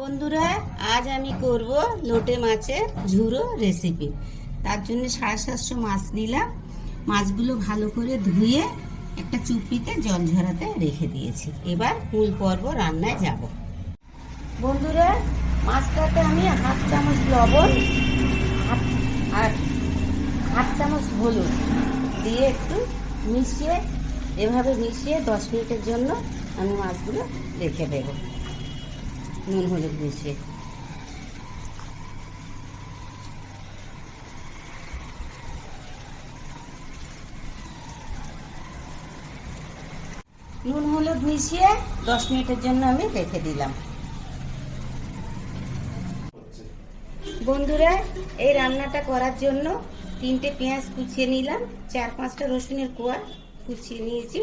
বন্ধুরা, আজ আমি করব লোটে মাছের ঝুরো রেসিপি তার জন্য সাড়ে সাতশো মাছ নিলাম। মাছগুলো ভালো করে ধুয়ে একটা চুপিতে জল ঝরাতে রেখে দিয়েছি। এবার মূল পর্ব রান্নায় যাব। বন্ধুরা, মাছটাতে আমি হাফ চামচ লবণ আর হাফ চামচ হলুদ দিয়ে একটু মিশিয়ে, এভাবে মিশিয়ে দশ মিনিটের জন্য আমি মাছগুলো রেখে দেবো। নুন হলুদ মিশিয়ে নুন হলুদ মিশিয়ে দশ মিনিটের জন্য আমি রেখে দিলাম। বন্ধুরা, এই রান্নাটা করার জন্য তিনটে পেঁয়াজ কুচিয়ে নিলাম, চার পাঁচটা রসুনের কোয়া কুচিয়ে নিয়েছি।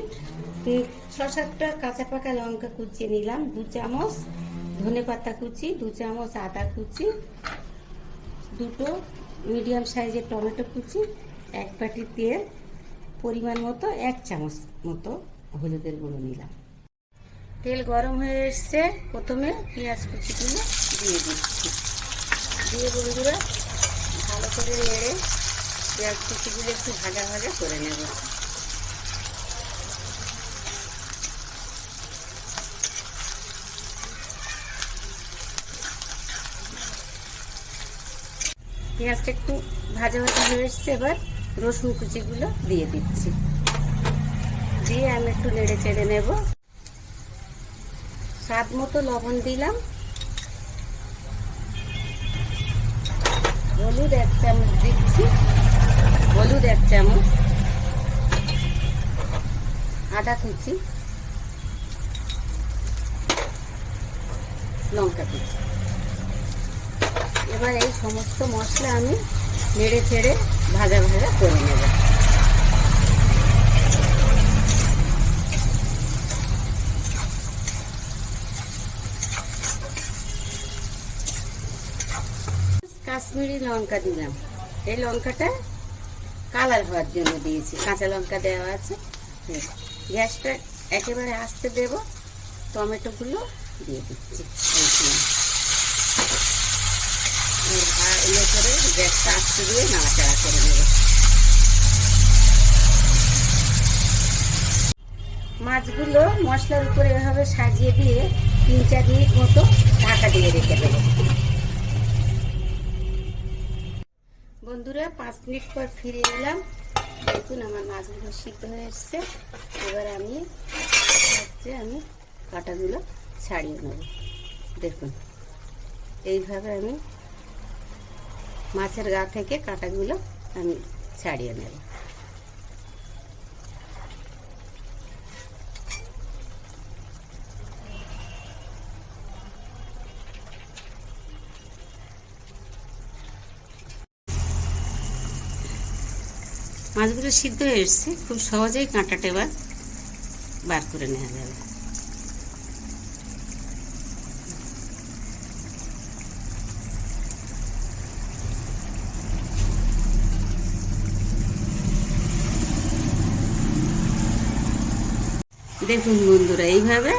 সাতটা কাঁচা পাকা লঙ্কা কুচিয়ে নিলাম, দু চামচ। ধনে পাতা কুচি, দু চামচ আদা কুচি, দুটো মিডিয়াম সাইজের টমেটো কুচি, এক বাটি তেল, পরিমাণ মতো এক চামচ মতো হলুদের গুঁড়ো নিলাম। তেল গরম হয়ে এসছে, প্রথমে পেঁয়াজ কুচিগুলো দিয়ে দিচ্ছি। দিয়ে বন্ধুরা, ভালো করে নেড়ে পেঁয়াজ কুচিগুলো একটু ভাজা ভাজা করে নেব। পেঁয়াজটা একটু ভাজা ভাজা হয়ে এসছে, এবার রসুন কুচিগুলো দিয়ে দিচ্ছি। দিয়ে আমি একটু নেড়ে চেড়ে নেব। স্বাদ মতো লবণ দিলাম। হলুদ এক চামচ দিচ্ছি। হলুদ এক চামচ। আদা কুচি। লঙ্কা কুচি। এবার এই সমস্ত মশলা আমি নেড়ে ছেড়ে ভাজা ভাজা করে নেব। কাশ্মীরি লঙ্কা দিলাম। এই লঙ্কাটা কালার হওয়ার জন্য দিয়েছি। কাঁচা লঙ্কা দেওয়া আছে। গ্যাসটা একেবারে আস্তে দেব। টমেটোগুলো দিয়ে দিচ্ছি এই সময়। এবার ভালো করে গ্যাসটা আস্তে দিয়ে নাড়াচাড়া করে নেব মাছগুলো মশলার উপরে এভাবে সাজিয়ে দিয়ে তিন চার মিনিট মতো ঢাকা দিয়ে রেখে দেবো। বন্ধুরা, পাঁচ মিনিট পর ফিরে এলাম। দেখুন, আমার মাছগুলো সিদ্ধ হয়ে এসছে। এবার আমি হচ্ছে আমি কাটাগুলো ছাড়িয়ে নেব। দেখুন, এইভাবে আমি মাছের গা থেকে কাটাগুলো আমি ছাড়িয়ে নেব। মাছগুলো সিদ্ধ হয়ে এসছে, খুব সহজেই কাঁটাটা এবার বার করে নেওয়া যাবে। দেখুন বন্ধুরা, এইভাবে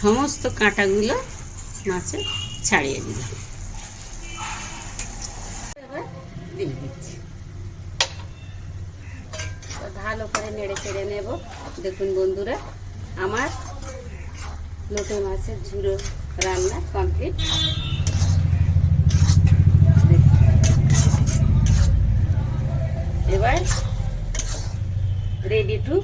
সমস্ত কাঁটাগুলো মাছে ছাড়িয়ে দিলাম। দিচ্ছি ভালো করে নেড়ে চেড়ে নেব। দেখুন বন্ধুরা, আমার লোটে মাছের ঝুড়ো রান্না কমপ্লিট। এবার রেডি টু